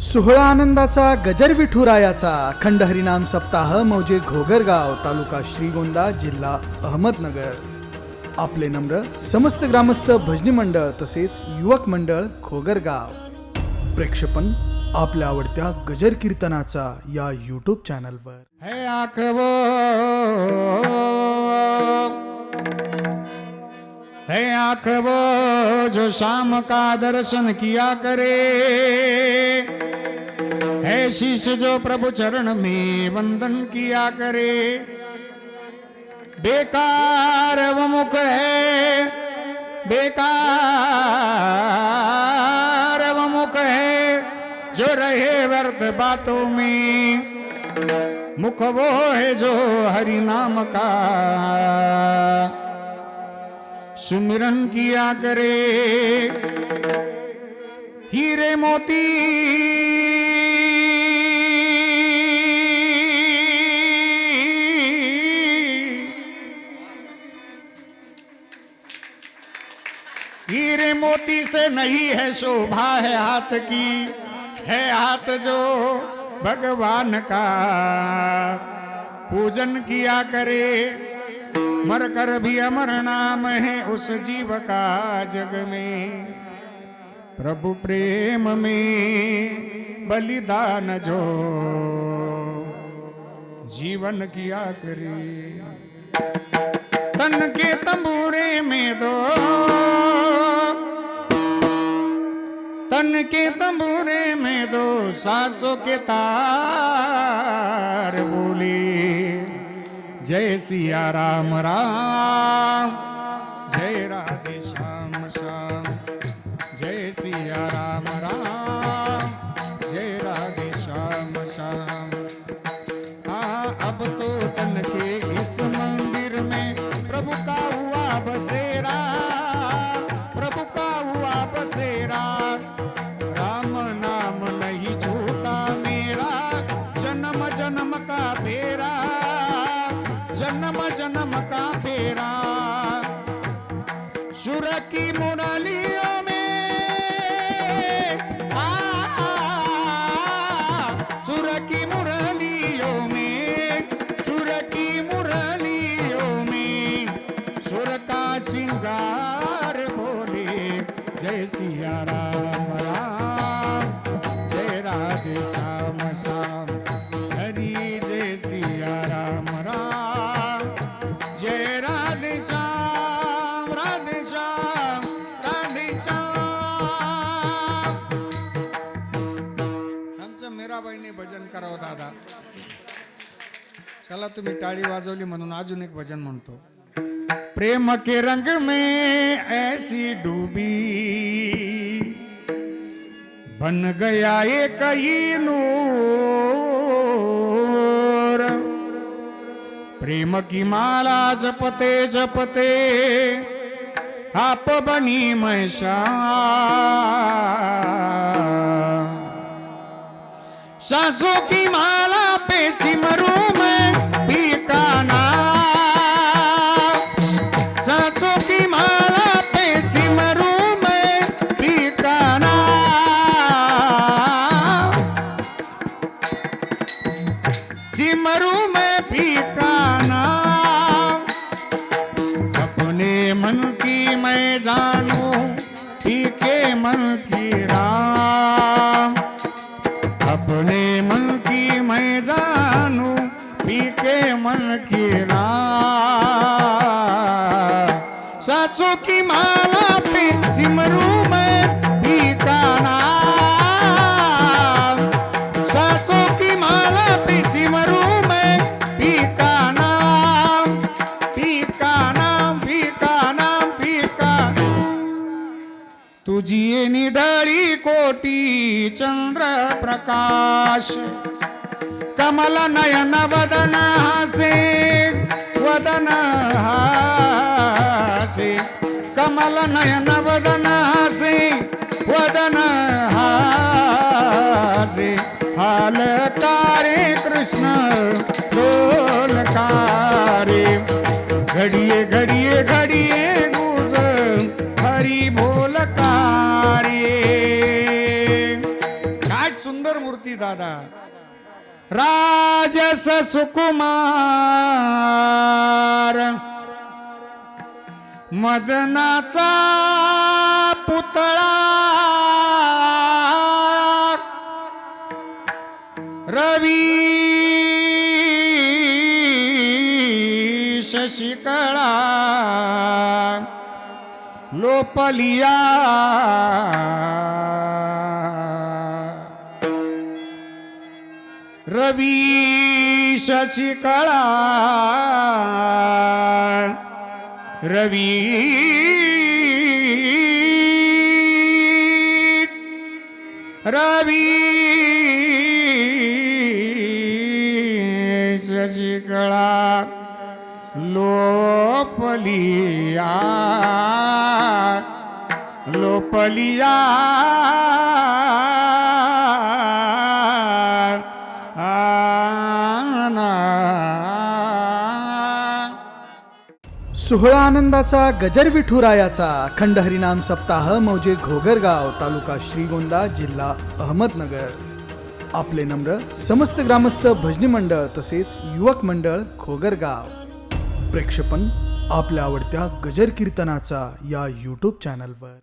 सोहळा आनंदाचा गजर विठुरायाचा अखंड हरिनाम सप्ताह मौजे घोगरगाव तालुका श्रीगोंदा जिल्हा अहमदनगर. आपले नम्र समस्त ग्रामस्थ भजनी मंडळ तसेच युवक मंडळ घोगरगाव. प्रेक्षपण आपल्या आवडत्या गजर कीर्तनाचा या यूट्यूब चॅनलवर है आखवो है आखवो जो शाम का दर्शन किया करे शीश जो प्रभु चरण में वंदन किया करे। बेकार वो मुख है, बेकार वो मुख है, जो रहे व्यर्थ बातों में। मुख वो है जो हरि नाम का। सुमिरन किया करे। हीरे मोती मोती से नहीं है शोभा है हाथ की, है हाथ जो भगवान का। पूजन किया करे मर कर भी अमर नाम है उस जीव का जग में। प्रभु प्रेम में बलिदान जो जीवन किया करे। तन के तंबूरे के तंबूरे में दो सासों के तार बोले। जय सिया राम राम। सुर की मुरलियों में आ, सुर की मुरलियों में सुर की मुरलियों में सुर का मीराबाईंनी भजन करावं दादा. चला तुम्ही टाळी वाजवली म्हणून अजून एक भजन म्हणतो. प्रेम के रंग में ऐसी डूबी बन गया एक कई नूर। प्रेम की माला जपते जपते आप बनी मैं सासों की माला पे सिमरू मैं पीता ना सासों की माला पे सिमरू मैं पीता ना सिमरू मैं पीता ना तुझी निडळी कोटी चंद्र प्रकाश कमल नयन वदन हासे वदन हासे. कमल नयन वदन हासे वदन हासे. हालकारे कृष्ण तो राजस सुकुमार. मदनाचा पुतळा. रवी. शशिकळा लोपलिया. रवी शशिकळा रवी रवी शशिकळा लोपलिया. लोपलिया. सोहळा आनंदाचा गजर विठुरायाचा अखंड हरिनाम सप्ताह मौजे घोगरगाव तालुका श्रीगोंदा जिल्हा अहमदनगर. आपले नम्र समस्त ग्रामस्थ भजनी मंडळ तसेच युवक मंडळ घोगरगाव. प्रेक्षेपण आपल्या आवडत्या गजर कीर्तनाचा या यूट्यूब चॅनलवर